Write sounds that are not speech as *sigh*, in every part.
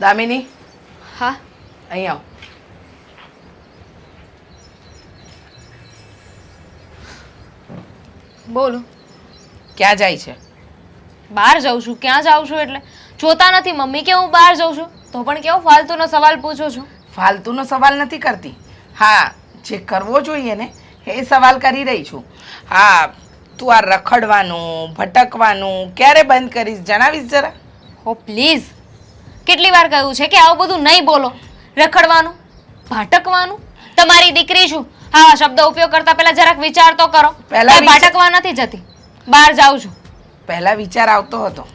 દામિની? હા. અહીં આવ. બોલો. ક્યાં જાય છે? બહાર જાઉં છું. ક્યાં જાઉં છું એટલે? જોતા નથી મમ્મી કે હું બહાર જાઉં છું? તો પણ કેવો ફાલતુનો સવાલ પૂછો છો? ફાલતુનો સવાલ નથી કરતી. હા જે કરવો જોઈએ ને એ સવાલ કરી રહી છું. હા તું આ રખડવાનું ભટકવાનું ક્યારે બંધ કરીશ? જણાવીશ જરા. હો પ્લીઝ. કેટલી વાર કહ્યું છે કે આવું બધું નહીં બોલો. રખડવાનું ભાટકવાનું. તમારી દીકરી છું. હા શબ્દ ઉપયોગ કરતા પહેલા જરાક વિચાર તો કરો. પહેલા ભાટકવા નથી જતી. બહાર જાઉં છું. પહેલાં વિચાર આવતો હતો.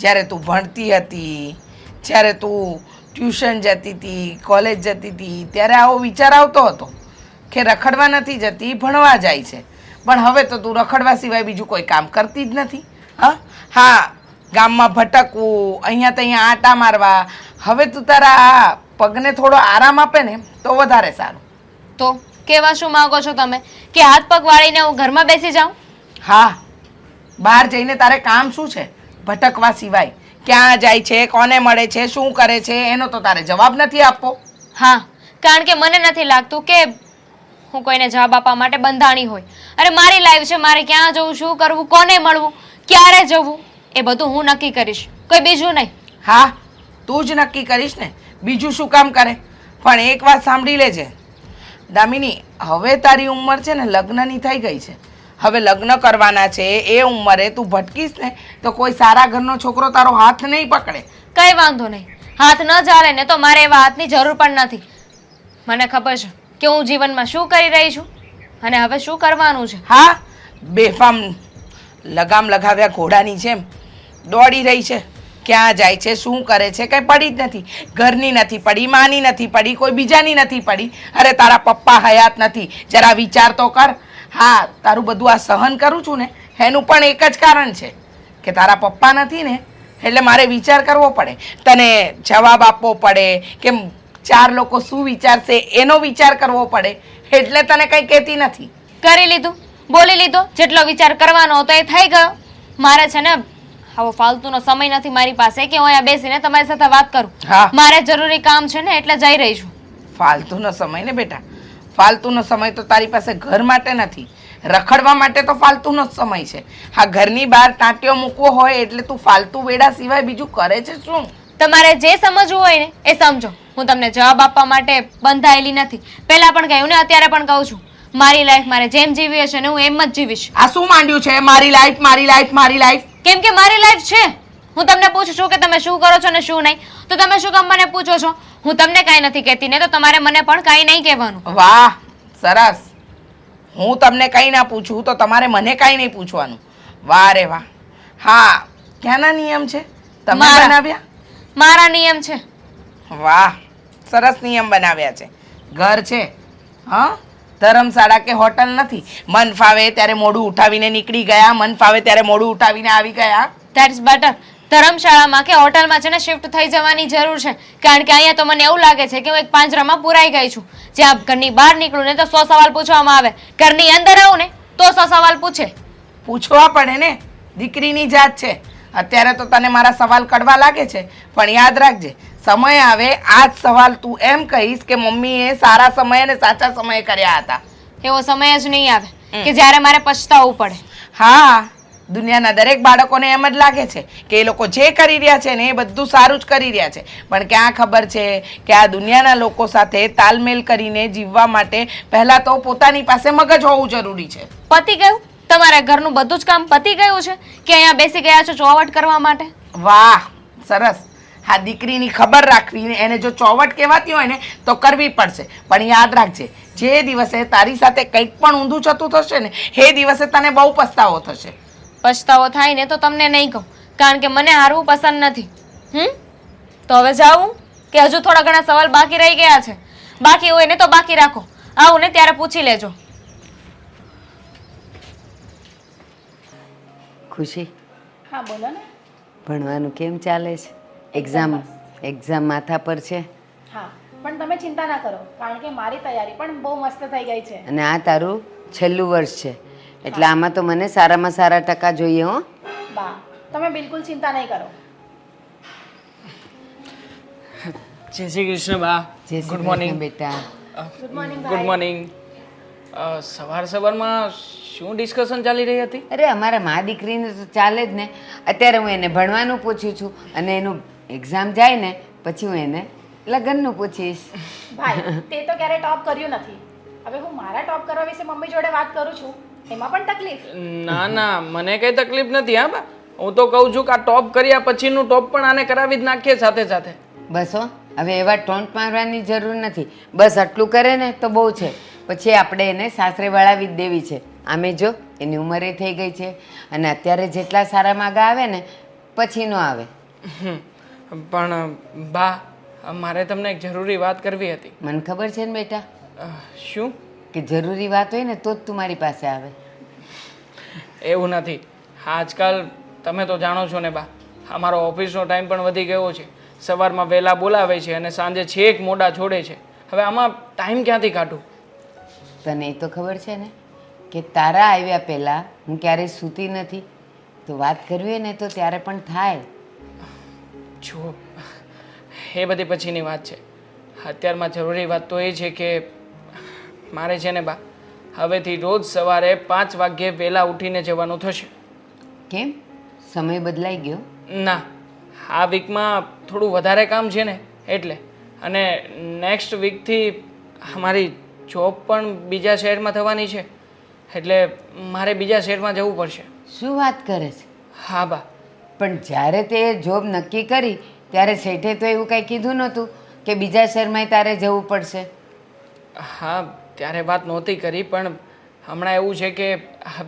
જ્યારે તું ભણતી હતી જ્યારે તું ટ્યુશન જતી હતી કોલેજ જતી હતી ત્યારે આવો વિચાર આવતો હતો કે રખડવા નથી જતી ભણવા જાય છે. પણ હવે તો તું રખડવા સિવાય બીજું કોઈ કામ કરતી જ નથી. હા? હા ગામમાં ભટકવું અહીંયા ત્યાં આટા મારવા. હવે તું તારા આ પગને થોડો આરામ આપે ને તો વધારે સારું. તો કેવા શું માંગો છો તમે? કે હાથ પગ વાળીને હું ઘરમાં બેસી જાઉં? હા બહાર જઈને તારે કામ શું છે? ભટકવા સિવાય. ક્યાં જાય છે કોને મળે છે શું કરે છે એનો તો તારે જવાબ નથી આપવો. હા કારણ કે મને નથી લાગતું કે હું કોઈને જવાબ આપવા માટે બંધાણી હોય. અરે મારી લાઈફ છે મારે ક્યાં જવું શું કરવું કોને મળવું ક્યારે જવું? એ બધું હું નક્કી કરીશ. કોઈ બીજું નહીં. હા તું જ નક્કી કરીશ ને. બીજું શું કામ કરે? પણ એક વાત સાંભળી લેજે. દામિની હવે તારી ઉંમર છે ને લગ્નની થઈ ગઈ છે. હવે લગ્ન કરવાના છે એ ઉંમરે તું ભટકીશ ને તો કોઈ સારા ઘરનો છોકરો તારો હાથ નહીં પકડે. કઈ વાંધો નહીં. હાથ ન ચાલે ને તો મારે એવા હાથની જરૂર પણ નથી. મને ખબર છે કે હું જીવનમાં શું કરી રહી છું અને હવે શું કરવાનું છે? હા બેફામ લગામ લગાવ્યા ઘોડાની જેમ દોડી રહી છે. ક્યાં જાય છે, શું કરે છે, કંઈ પડી જ નથી. ઘરની નથી પડી, માની નથી પડી, કોઈ બીજાની નથી પડી. અરે, તારા પપ્પા હયાત નથી. જરા વિચાર તો કર. હા, તારું બધું આ સહન કરું છું ને, એનું પણ એક જ કારણ છે કે તારા પપ્પા નથી ને, એટલે મારે વિચાર કરવો પડે. તને જવાબ આપવો પડે કે ચાર લોકો શું વિચારશે, એનો વિચાર કરવો પડે. એટલે તને કંઈ કહેતી નથી. કરી લીધું, બોલી લીધો. જેટલો વિચાર કરવાનો હતો એ થઈ ગયો. મારે છે ને આવો ફાલતુનો સમય નથી મારી પાસે કે હું અહીંયા બેસીને તમારી સાથે વાત કરું. હા. મારે જરૂરી કામ છે ને એટલે જઈ રહી છું. ફાલતુનો સમય ને બેટા. ફાલતુનો સમય તો તારી પાસે ઘર માટે નથી. રખડવા માટે તો ફાલતુનો જ સમય છે. હા ઘરની બહાર ટાંટિયો મૂકવો હોય એટલે તું ફાલતુ વેડા સિવાય બીજું કરે છે શું? તમારે જે સમજવું હોય ને એ સમજો. હું તમને જવાબ આપવા માટે બંધાયેલી નથી. પહેલા પણ કહ્યું ને અત્યારે પણ કહું છું. મારી લાઈફ મારે જેમ જીવી હશે ને હું એમ જ જીવીશ. આ શું માંડ્યું છે? મારી લાઈફ મારી લાઈફ મારી લાઈફ કેમ કે મારી લાઈફ છે. હું તમને પૂછું છું કે તમે શું કરો છો ને શું નહીં. તો તમે શું કામ મને પૂછો છો? હું તમને કાંઈ નથી કહેતી ને તો તમારે મને પણ કાંઈ નહીં કહેવાનું. વાહ સરસ. હું તમને કંઈ ના પૂછું તો તમારે મને કાંઈ નહીં પૂછવાનું. વાહ રે વાહ. હા ક્યાંના નિયમ છે? તમે બનાવ્યા? મારા નિયમ છે. વાહ સરસ નિયમ બનાવ્યા છે. ઘર છે હા? ધર્મશાળા કે હોટલ નથી? મન ફાવે ત્યારે મોઢું ઉઠાવીને નીકળી ગયા મન ફાવે ત્યારે મોઢું ઉઠાવીને આવી ગયા. ધેટ્સ બેટર ધર્મશાળામાં કે હોટલમાં છે ને શિફ્ટ થઈ જવાની જરૂર છે. કારણ કે અહીંયા તો મને એવું લાગે છે કે હું એક પાંજરામાં પુરાઈ ગઈ છું. જ્યાં ઘરની બહાર નીકળું ને તો સો સવાલ પૂછવામાં આવે. ઘરની અંદર આવું ને તો સો સવાલ પૂછે. પૂછવા પડે ને. દીકરીની જાત છે. અત્યારે તો તને મારા સવાલ કડવા લાગે છે પણ યાદ રાખજે સમય આવે આ જ સવાલ તું એમ કહીશ કે મમ્મીએ સારા સમયે અને સાચા સમયે કર્યા હતા. એવો સમય જ નહીં આવે કે જ્યારે મારે પછતાવું પડે. હા દુનિયાના દરેક બાળકોને એમ જ લાગે છે કે એ લોકો જે કરી રહ્યા છે ને એ બધું સારું જ કરી રહ્યા છે. પણ ક્યાં ખબર છે કે આ દુનિયાના લોકો સાથે તાલમેલ કરીને જીવવા માટે પહેલાં તો પોતાની પાસે મગજ હોવું જરૂરી છે. પતી ગયું? તમારે ઘરનું બધું જ કામ પતી ગયું છે કે અહીંયા બેસી ગયા છો ચોવટ કરવા માટે? વાહ સરસ. હા દીકરીની ખબર રાખવી એને જો ચોવટ કહેવાતી હોય ને તો કરવી પડશે. પણ યાદ રાખજે જે દિવસે તારી સાથે કંઈક પણ ઊંધું છતું થશે ને એ દિવસે તને બહુ પસ્તાવો થશે. પછતાવો થાય ને તો તમને નહીં કહું કારણ કે મને હારવું પસંદ નથી. હમ? તો હવે જાઉં? કે હજુ થોડા ઘણા સવાલ બાકી રહી ગયા છે. બાકી હોય ને તો બાકી રાખો. આવું ને ત્યારે પૂછી લેજો. ખુશી? હા બોલો ને. ભણવાનું કેમ ચાલે છે? એક્ઝામ એક્ઝામ માથા પર છે. હા પણ તમે ચિંતા ના કરો કારણ કે મારી તૈયારી પણ બહુ મસ્ત થઈ ગઈ છે. અને આ તારું છેલ્લું વર્ષ છે. એટલે આમાં તો મને સારામાં સારા ટકા જોઈએ હો. બા તમે બિલકુલ ચિંતા નહીં કરો. જય શ્રી કૃષ્ણ બા. જય ગુડ મોર્નિંગ બેટા. ગુડ મોર્નિંગ સવાર સવારમાં શું ડિસ્કશન ચાલી રહી હતી? અરે અમારા મા દીકરીને તો ચાલે જ ને. અત્યારે હું એને ભણવાનું પૂછું છું અને એનું એક્ઝામ જાય ને પછી હું એને લગ્નનું પૂછીશ. *laughs* ભાઈ તે તો ક્યારે ટોપ કર્યું નથી. હવે હું મારા ટોપ કરવા વિશે મમ્મી જોડે વાત કરું છું. એમાં પણ તકલીફ? ના ના મને કઈ તકલીફ નથી હા બા. હું તો કહું છું કે આ ટોપ કર્યા પછીનું ટોપ પણ આને કરાવી જ નાખીએ સાથે સાથે. બસ હો હવે એવા ટોન્ટ મારવાની જરૂર નથી. બસ આટલું કરે ને તો બહુ છે. પછી આપણે એને સાસરે વળાવી જ દેવી છે. આમે જો એની ઉંમરે થઈ ગઈ છે. અને અત્યારે જેટલા સારા માગા આવે ને પછી નો આવે. હમ. પણ બા મારે તમને એક જરૂરી વાત કરવી હતી. મને ખબર છે ને બેટા? શું? કે જરૂરી વાત હોય ને તો જ તું મારી પાસે આવે. એવું નથી. આજકાલ તમે તો જાણો છો ને બા અમારો ઓફિસનો ટાઈમ પણ વધી ગયો છે. સવારમાં વહેલા બોલાવે છે અને સાંજે છેક મોડા છોડે છે. હવે આમાં ટાઈમ ક્યાંથી કાઢું? તને એ તો ખબર છે ને કે તારા આવ્યા પહેલાં હું ક્યારેય સૂતી નથી. તો વાત કરવી ને તો ત્યારે પણ થાય. જો એ બધી પછીની વાત છે. અત્યારમાં જરૂરી વાત તો એ છે કે મારે છે ને બા હવેથી રોજ સવારે પાંચ વાગ્યે વહેલા ઉઠીને જવાનું થશે. કેમ? સમય બદલાઈ ગયો? ના આ વીકમાં થોડું વધારે કામ છે ને એટલે. અને નેક્સ્ટ વીકથી અમારી જોબ પણ બીજા શહેરમાં થવાની છે. એટલે મારે બીજા શહેરમાં જવું પડશે. શું વાત કરે છે? હા બા. પણ જ્યારે તે જોબ નક્કી કરી, ત્યારે શેઠે તો એવું કંઈ કીધું નહોતું કે બીજા શહેરમાં તારે જવું પડશે. હા, ત્યારે વાત નહોતી કરી, પણ હમણાં એવું છે કે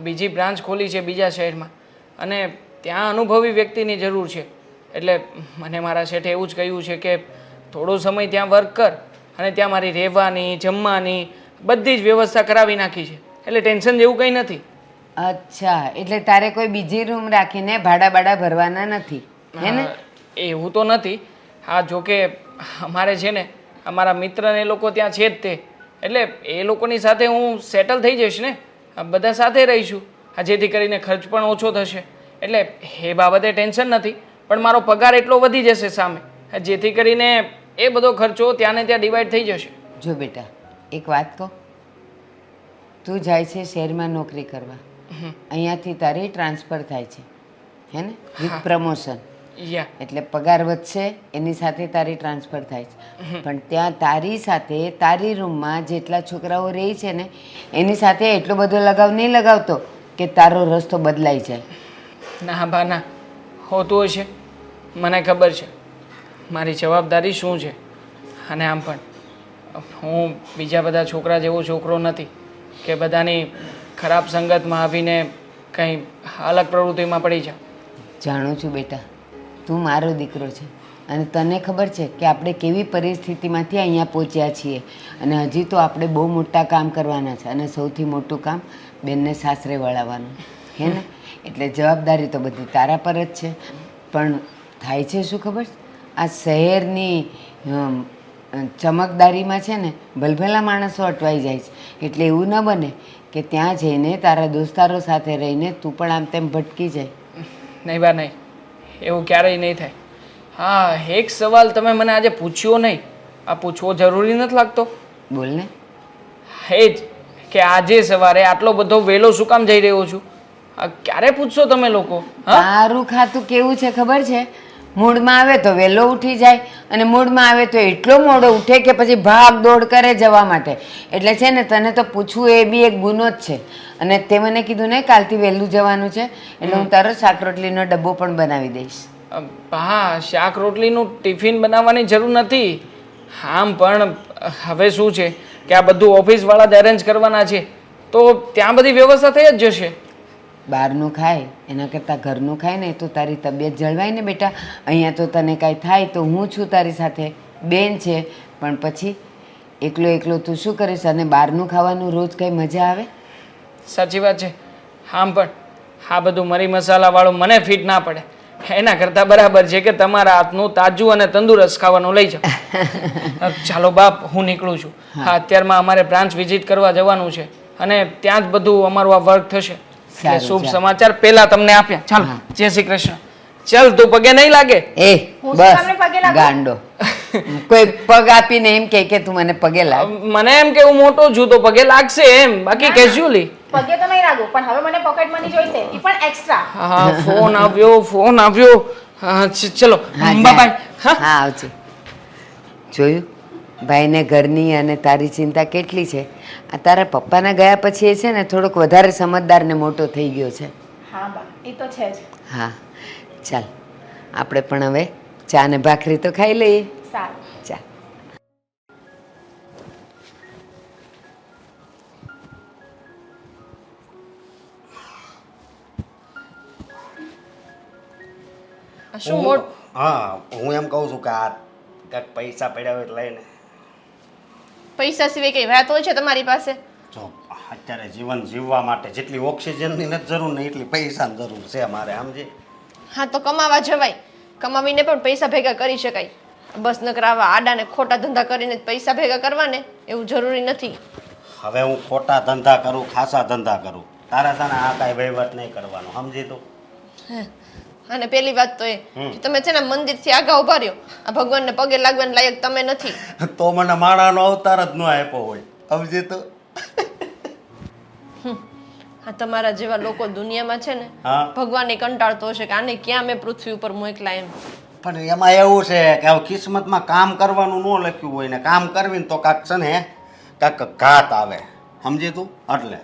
બીજી બ્રાન્ચ ખોલી છે બીજા શહેરમાં. અને ત્યાં અનુભવી વ્યક્તિની જરૂર છે. એટલે મને મારા શેઠે એવું જ કહ્યું છે કે થોડો સમય ત્યાં વર્ક કર અને ત્યાં મારી રહેવાની, જમવાની બધી જ વ્યવસ્થા કરાવી નાખી છે. એટલે ટેન્શન જેવું કંઈ નથી. અચ્છા એટલે તારે કોઈ બીજી રૂમ રાખીને ભાડા બાડા ભરવાના નથી હે ને? એવું તો નથી. હા જોકે અમારે છે ને અમારા મિત્ર ને એ લોકો ત્યાં છે જ તે. એટલે એ લોકોની સાથે હું સેટલ થઈ જઈશ ને? બધા સાથે રહીશું. આ જેથી કરીને ખર્ચ પણ ઓછો થશે. એટલે એ બાબતે ટેન્શન નથી. પણ મારો પગાર એટલો વધી જશે સામે. જેથી કરીને એ બધો ખર્ચો ત્યાં ને ત્યાં ડિવાઈડ થઈ જશે. જો બેટા એક વાત કહો. તું જાય છે શહેરમાં નોકરી કરવા. અહીંયાથી તારી ટ્રાન્સફર થાય છે. હે ને? વિથ પ્રમોશન એટલે પગાર વધશે એની સાથે તારી ટ્રાન્સફર થાય છે. પણ ત્યાં તારી સાથે તારી રૂમમાં જેટલા છોકરાઓ રહે છે ને એની સાથે એટલો બધો લગાવ નહીં લગાવતો કે તારો રસ્તો બદલાઈ જાય. ના બા ના. હોતું હશે. મને ખબર છે. મારી જવાબદારી શું છે? અને આમ પણ. હું બીજા બધા છોકરા જેવો છોકરો નથી કે બધાની ખરાબ સંગતમાં આવીને કંઈ અલગ પ્રવૃત્તિમાં પડી જાઉં જાણું છું બેટા, તું મારો દીકરો છે અને તને ખબર છે કે આપણે કેવી પરિસ્થિતિમાંથી અહીંયા પહોંચ્યા છીએ અને હજી તો આપણે બહુ મોટા કામ કરવાના છે અને સૌથી મોટું કામ બેનને સાસરે વળાવવાનું, હે ને? એટલે જવાબદારી તો બધી તારા પર જ છે. પણ થાય છે શું ખબર? આ શહેરની ચમકદારીમાં છે ને ભલભલા માણસો અટવાઈ જાય છે. એટલે એવું ન બને કે ત્યાં જઈને તારા દોસ્તારો સાથે રહીને તું પણ આમ તેમ ભટકી જાય. નહીં બા નહીં. એવું ક્યારેય નહીં થાય. હા એક સવાલ તમે મને આજે પૂછ્યો નહીં. આ પૂછવો જરૂરી નથી લાગતો. બોલ ને. એ જ કે આજે સવારે આટલો બધો વહેલો શું કામ જઈ રહ્યો છું? ક્યારે પૂછશો તમે લોકો તારું ખાતું કેવું છે ખબર છે? મૂડમાં આવે તો વહેલો ઉઠી જાય અને મૂડમાં આવે તો એટલો મોડો ઉઠે કે પછી ભાગ દોડ કરે જવા માટે. એટલે છે ને તને તો પૂછવું એ બી એક ગુનો જ છે. અને તે મને કીધું ને કાલથી વહેલું જવાનું છે, એટલે હું તારો શાક રોટલીનો ડબ્બો પણ બનાવી દઈશ. હા, શાક રોટલીનું ટિફિન બનાવવાની જરૂર નથી. આમ પણ હવે શું છે કે આ બધું ઓફિસવાળા જ અરેન્જ કરવાના છે, તો ત્યાં બધી વ્યવસ્થા થઈ જ જશે. બહારનું ખાય એના કરતાં ઘરનું ખાય ને તો તારી તબિયત જળવાય ને બેટા. અહીંયા તો તને કાંઈ થાય તો હું છું તારી સાથે. બેન છે પણ પછી એકલો એકલો તું શું કરીશ? અને બહારનું ખાવાનું રોજ કંઈ મજા આવે? સાચી વાત છે. હા પણ આ બધું મરી મસાલાવાળું મને ફિટ ના પડે. એના કરતાં બરાબર છે કે તમારા હાથનું તાજું અને તંદુરસ્ત ખાવાનું લઈ જાઓ. ચાલો બાપ હું નીકળું છું. હા અત્યારમાં અમારે બ્રાન્ચ વિઝિટ કરવા જવાનું છે. અને ત્યાં જ બધું અમારું આ વર્ક થશે. એટલે શુભ સમાચાર પહેલા તમને આપ્યા ચાલો જય શ્રી કૃષ્ણ. ચાલ તું પગે નહીં લાગે? એ બસ કામને પગે લાગું? ગાંડો. કોઈ પગ આપીને એમ કે કે તું મને પગે લાગ. મને એમ કે હું મોટો છું તો પગે લાગશે એમ. બાકી કેઝ્યુઅલી પગે તો નહીં લાગો પણ હવે મને પોકેટ મની જોઈશે એ પણ એક્સ્ટ્રા હા ફોન આવ્યો ફોન આવ્યો. હા ચલો બાય. હા આવજો. જોયું? ભાઈને ઘરની અને તારી ચિંતા કેટલી છે? આ તારા પપ્પાના ગયા પછી એ છે ને થોડોક વધારે સમજદાર ને મોટો થઈ ગયો છે. હા બા એ તો છે જ. હા ચાલ આપણે પણ હવે ચા ને ભાખરી તો ખાઈ લઈએ. સારું. ચા. શું મોટ હા હું એમ કહું છું કે આ કંઈક પૈસા પડ્યા હોય તો લઈને. પૈસા સિવાય કઈ વાત હોય છે તમારી પાસે? જો અત્યારે જીવન જીવવા માટે જેટલી ઓક્સિજનની નથી જરૂર ને એટલી પૈસાની જરૂર છે અમારે સમજી? હા તો કમાવા જવાય. કમાવીને પણ પૈસા ભેગા કરી શકાય. બસ નકરાવા આડા ને ખોટા ધંધા કરીને પૈસા ભેગા કરવા ને એવું જરૂરી નથી. હવે હું ખોટા ધંધા કરું ખાસા ધંધા કરું. તારા તને આ કાંઈ વહીવટ નહીં કરવાનો સમજી તું? અને પેલી વાત તો એ કે તમે છે ને મંદિરથી આગા ઊભા રહ્યો. આ ભગવાનને પગે લાગવાને લાયક તમે નથી. *laughs* તો મને માણાનો અવતાર જ ન આપ્યો હોય. સમજે તો? આ તમારા જેવા લોકો દુનિયામાં છે ને ભગવાન એ કંટાળતો હશે કે આને ક્યાં મેં પૃથ્વી ઉપર મોકલા એમ. પણ એમાં એવું છે કે હવે કિસ્મતમાં કામ કરવાનું ન લખ્યું હોય ને કામ કરવીને તો કાંક છે ને કાંક ઘાત આવે. સમજી તું? એટલે.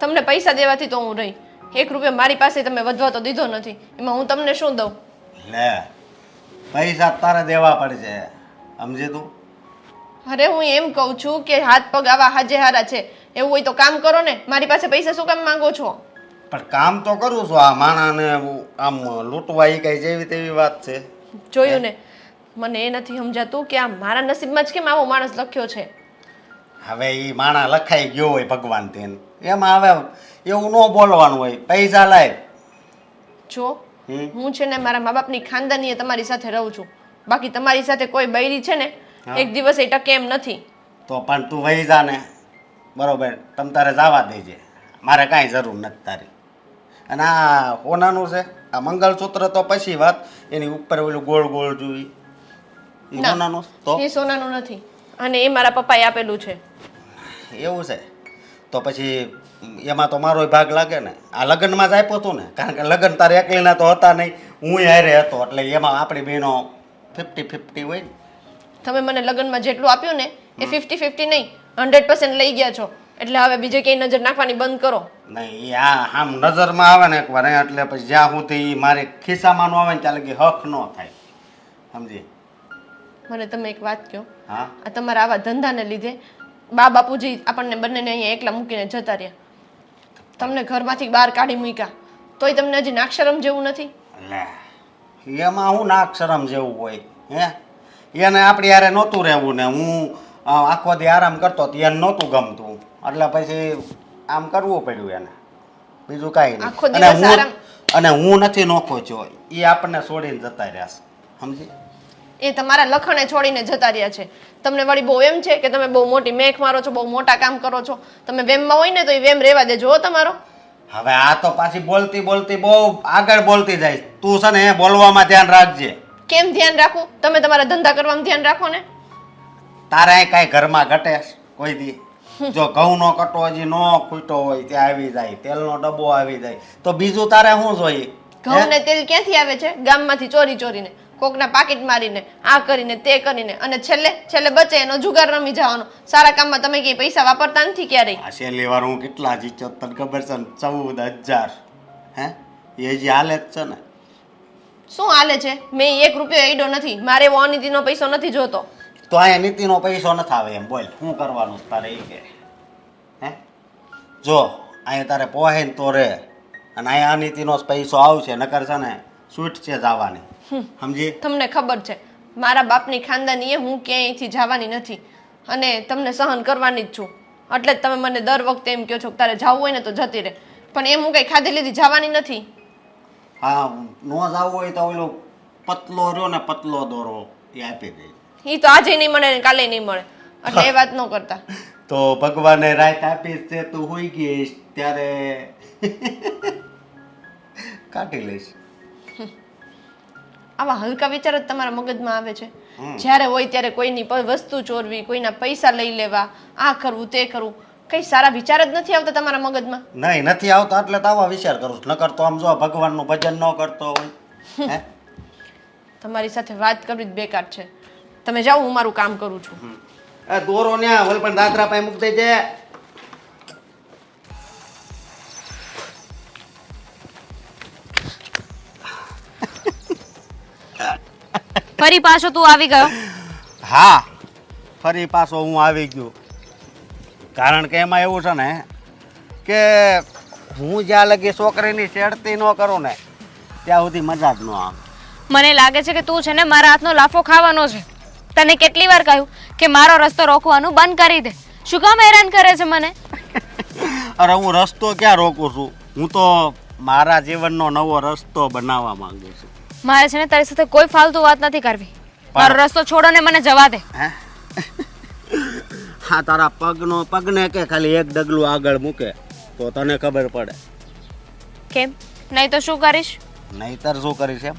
તમને પૈસા દેવાથી તો હું રહી. એક રૂપિયા મારી પાસે તમે વધવા તો દીધો નથી. એમાં હું તમને શું દઉં? લે પૈસા તારે દેવા પડશે. સમજી તું? અરે હું એમ કહું છું કે હાથ પગ આવા હાજે હારા છે. એવું હોય તો કામ કરો ને. મારી પાસે પૈસા શું કામ માંગો છો? પણ કામ તો કરું છું. આ માણાને આમ લૂંટવા એ કઈ જેવી તેવી વાત છે. જોયું ને. મને એ નથી સમજાતું કે આ મારા નસીબમાં જ કેમ આવો માણસ લખ્યો છે. હવે એ માણા લખાઈ ગયો હોય ભગવાન તેને એમાં હવે એવું ન બોલવાનું હોય. પૈસા લાય. જો હું છે ને મારા મા બાપની ખાનદાનીએ તમારી સાથે રહું છું. બાકી તમારી સાથે કોઈ બૈરી છે ને એક દિવસ એ ટકે એમ નથી. તો પણ તું વહી જા ને. બરોબર તમ તારે જવા દેજે. મારે કાંઈ જરૂર નથી તારી. અને આ કોનાનું છે આ મંગળસૂત્ર તો પછી વાત એની ઉપર ઓલું ગોળ ગોળ જોઈ. એ ના. તો? એ સોનાનું નથી. અને એ મારા પપ્પાએ આપેલું છે. એવું છે. તો પછી એમાં તો મારો ભાગ લાગે ને. આ લગ્નમાં જ આપ્યો હતું ને. કારણ કે લગ્ન તારે એકલીના તો હતા નહીં. હું હારે હતો એટલે એમાં આપણી બહેનો ફિફ્ટી ફિફ્ટી હોય ને. તમે મને લગ્નમાં જેટલું આપ્યું ને એ ફિફ્ટી ફિફ્ટી નહીં હંડ્રેડ પર્સન્ટ લઈ ગયા છો. એટલે હવે બીજે ક્યાંય નજર નાખવાની બંધ કરો. નહીં આ આમ નજરમાં આવે ને એકવાર એટલે પછી જ્યાં સુધી મારે ખિસ્સામાં ન આવે ને ત્યાં લગી હક ન થાય. સમજી? મને તમે એક વાત કહો. હા? આ તમારા આવા ધંધાને લીધે બા બાપુજી આપણને બંનેને અહીંયા એકલા મૂકીને જતા રહ્યા. તમને ઘરમાંથી બહાર કાઢી મૂક્યા. તોય તમને હજી નાક્ષરમ જેવું નથી? લે એમાં હું નાક્ષરમ જેવું હોય હે? એને આપણી યારે નહોતું રહેવું ને હું આખો દી આરામ કરતો તો એને નહોતું ગમતું. એટલે પછી આમ કરવું પડ્યું એને. બીજું કાંઈ નહીં. અને હું અને હું નથી નોખો છો એ આપણને છોડીને જતા રહ્યા સમજી? એ તમારા લખણે છોડીને જતા રહ્યા છે. તમને વળી બહુ એમ છે કે તમે બહુ મોટી મેખ મારો છો બહુ મોટા કામ કરો છો. તમે વેમમાં હોય ને તો એ વેમ રહેવા દેજો તમારો. હવે આ તો પાછી બોલતી બોલતી બહુ આગળ બોલતી જાય. તું છે ને એ બોલવામાં ધ્યાન રાખજે. કેમ ધ્યાન રાખું? તમે તમારા ધંધા કરવામાં ધ્યાન રાખો ને. તારે અહીં કાંઈ ઘરમાં ઘટે કોઈ દી. જો ઘઉંનો કટો હજી નો ખૂટ્યો હોય ત્યાં આવી જાય. તેલનો ડબ્બો આવી જાય. તો બીજું તારે શું જોઈએ? ઘઉં ને તેલ ક્યાંથી આવે છે? ગામમાંથી ચોરી ચોરીને. કોકના પાકીટ મારીને આ કરીને તે કરીને અને છેલ્લે છેલ્લે બચે એનો જુગાર રમી જવાનો. સારા કામમાં તમે કઈ પૈસા વાપરતા નથી ક્યારેય? આ છેલ્લી વાર હું કેટલા જીત્યો તને ખબર છે ચૌદ હજાર. હે? એ જે હાલે જ છે ને? શું હાલે છે? મેં એક રૂપિયો એડો નથી. મારે એવો અનિતિનો પૈસો નથી જોતો. તો અહીંયા નીતિનો પૈસો નથી આવે એમ. બોલ શું કરવાનું તારે એ કે? હે? જો અહીંયા તારે પોહે તો રે. અને અહીંયા અનિતિનો જ પૈસો આવશે નકર છે ને છૂટ છે જવાની સમજી તમને ખબર છે મારા બાપની ખાનદાનીએ હું ક્યાંયથી જવાની નથી અને તમને સહન કરવાની જ છું. એટલે જ તમે મને દર વખતે એમ કહો છો કે તારે જવું હોય ને તો જતી રહે. પણ એમ હું કઈ ખાધી લીધી જવાની નથી? હા ન જવું હોય તો ઓલો પતલો રહ્યો ને પતલો દોરો એ આપી દે. એ તો આજે નહીં મળે ને કાલે નહીં મળે. એટલે એ વાત ન કરતા. તો ભગવાને રાત આપી છે તું હોઈ ગઈશ ત્યારે કાઢી લઈશ. આવા હલકા વિચાર જ તમારા મગજમાં આવે છે. જ્યારે હોય ત્યારે કોઈની વસ્તુ ચોરવી કોઈના પૈસા લઈ લેવા આ કરવું તે કરવું કઈ સારા વિચાર જ નથી આવતા તમારા મગજમાં? નહીં નથી આવતા એટલે તો આવા વિચાર કરું નકર તો આમ જો ભગવાનનું ભજન ન કરતો હોય. *laughs* હે? તમારી સાથે વાત કરવી જ બેકાર છે. તમે જાઓ હું મારું કામ કરું છું. દોરો ને વલ પણ દાદરા પાસે મૂક દેજે. ફરી પાછો તું આવી ગયો? હા ફરી પાછો હું આવી ગયો. કારણ કે એમાં એવું છે ને કે હું જ્યાં લગી છોકરીની શેડતી ન કરું ને ત્યાં સુધી મજા જ ન આવે. મને લાગે છે કે તું છે ને મારા હાથનો લાફો ખાવાનો છે. તને કેટલી વાર કહ્યું કે મારો રસ્તો રોકવાનું બંધ કરી દે. શું કામ હેરાન કરે છે મને? *laughs* અરે હું રસ્તો ક્યાં રોકું છું? હું તો મારા જીવનનો નવો રસ્તો બનાવવા માંગુ છું. મારે છે ને તારી સાથે કોઈ ફાલતુ વાત નથી કરવી. મારો રસ્તો છોડો ને મને જવા દે. હા? તારા પગનો પગને કે ખાલી એક ડગલું આગળ મૂકે તો તને ખબર પડે. કેમ? નહીં તો શું કરીશ? નહીતર શું કરીશ એમ?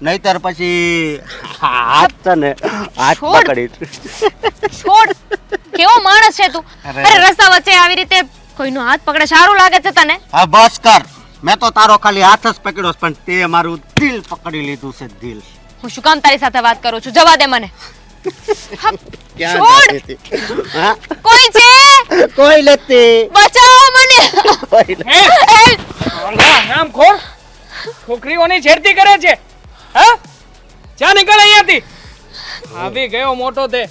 નહીતર પછી હાથ તને હાથ છોડ. છોડ. કેવો માણસ છે તું. અરે રસ્તા વચ્ચે આવી રીતે કોઈનો હાથ પકડે સારું લાગે છે તને? હા બસ કર. મેં તો તારો ખાલી હાથ જ પકડ્યો પણ તે મારું દિલ પકડી લીધું છે દિલ. હું શું કામ તારી સાથે વાત કરું છું? જવા દે મને. *laughs* છોડ? કોઈ છે? કોઈ નથી. બચાવો મને. નામ ખોર છોકરીઓની છેડતી કરે છે. હા? જા નીકળ અહીંયાથી. આવી ગયો મોટો તે.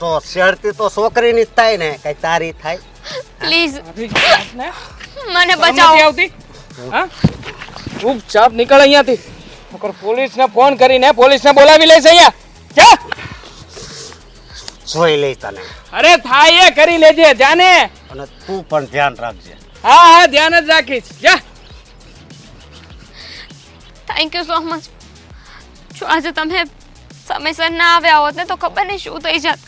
તો શેરતી તો છોકરીની જ થાય ને કઈ તારી થાય? પ્લીઝ ને મને બચાવો. આવતી? હા? ચૂપચાપ નીકળ અહીંયાથી. નકર પોલીસને ફોન કરીને પોલીસને બોલાવી લઈશ અહીંયા. જા! જોઈ લઈ તને. અરે થાય એ કરી લેજે જાને. અને તું પણ ધ્યાન રાખજે. હા હા ધ્યાન જ રાખીશ. જા. થેન્ક યુ સો મચ જો આજે તમે સમયસર ના આવ્યા હોત ને તો ખબર નહીં શું થઈ જાત.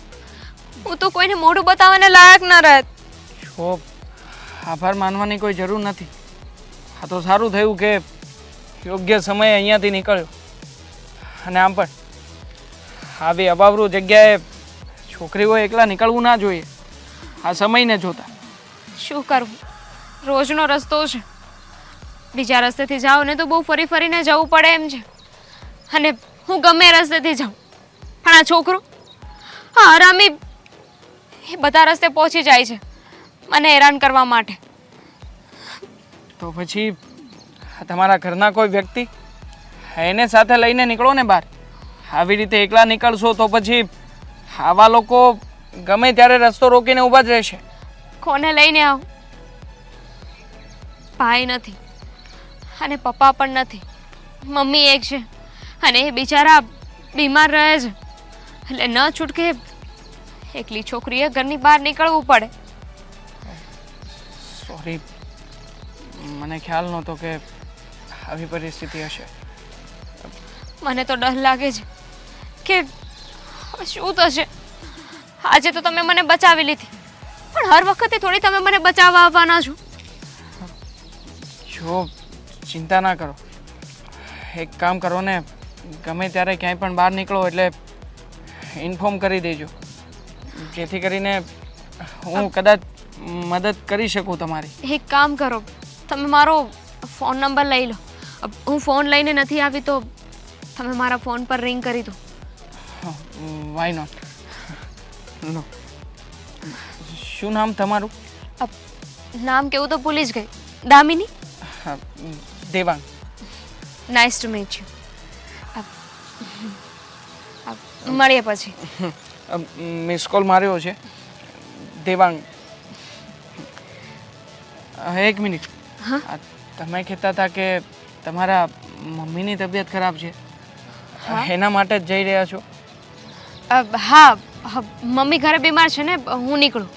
હું તો કોઈને મોઢું બતાવવાને લાયક ન રહેત. છો આભાર માનવાની કોઈ જરૂર નથી. આ તો સારું થયું કે યોગ્ય સમયે અહીંયાથી નીકળ્યો. અને આમ પણ, આવી અબાવરૂ જગ્યાએ છોકરીઓ એકલા નીકળવું ના જોઈએ. આ સમયને જોતા. શું કરવું રોજનો રસ્તો છે. બીજા રસ્તેથી જાઓ ને તો બહુ ફરી ફરીને જવું પડે એમ છે. અને હું ગમે રસ્તેથી જાઉં. પણ આ છોકરો? હા, હરામી એ બધા રસ્તે પહોંચી જાય છે. મને હેરાન કરવા માટે. તો પછી તમારા ઘરના કોઈ વ્યક્તિ એને સાથે લઈને નીકળો ને બહાર. આવી રીતે એકલા નીકળશો તો પછી આવા લોકો ગમે ત્યારે રસ્તો રોકીને ઊભા જ રહેશે. કોને લઈને આવું? ભાઈ નથી અને પપ્પા પણ નથી. મમ્મી એક છે અને એ બિચારા બીમાર રહે છે. એટલે ન છૂટકે એકલી છોકરીએ ઘરની બહાર નીકળવું પડે. સોરી મને ખ્યાલ નહોતો કે આવી પરિસ્થિતિ હશે. મને તો ડર લાગે છે કે શું થશે? આજે તો તમે મને બચાવી લીધી. પણ હર વખતે થોડી તમે મને બચાવવા આવવાના છો. જો ચિંતા ના કરો. એક કામ કરો ને ગમે ત્યારે ક્યાંય પણ બહાર નીકળો એટલે ઇન્ફોર્મ કરી દેજો. જેથી કરીને હું કદાચ મદદ કરી શકું તમારી. એક કામ કરો. તમે મારો ફોન નંબર લઈ લો. હું ફોન લઈને નથી આવી તો તમે મારા ફોન પર રિંગ કરી દો. વાય નોટ લો. શું નામ તમારું? નામ કેવું તો ભૂલી જ ગઈ. Damini? Devang. Nice to meet you મળીએ પછી. મિસ કોલ માર્યો છે. દેવાંગ. એક મિનિટ. આ તમે કહેતા હતા કે તમારા મમ્મીની તબિયત ખરાબ છે. એના માટે જ જઈ રહ્યા છો? હા હા, મમ્મી ઘરે બીમાર છે ને હું નીકળું.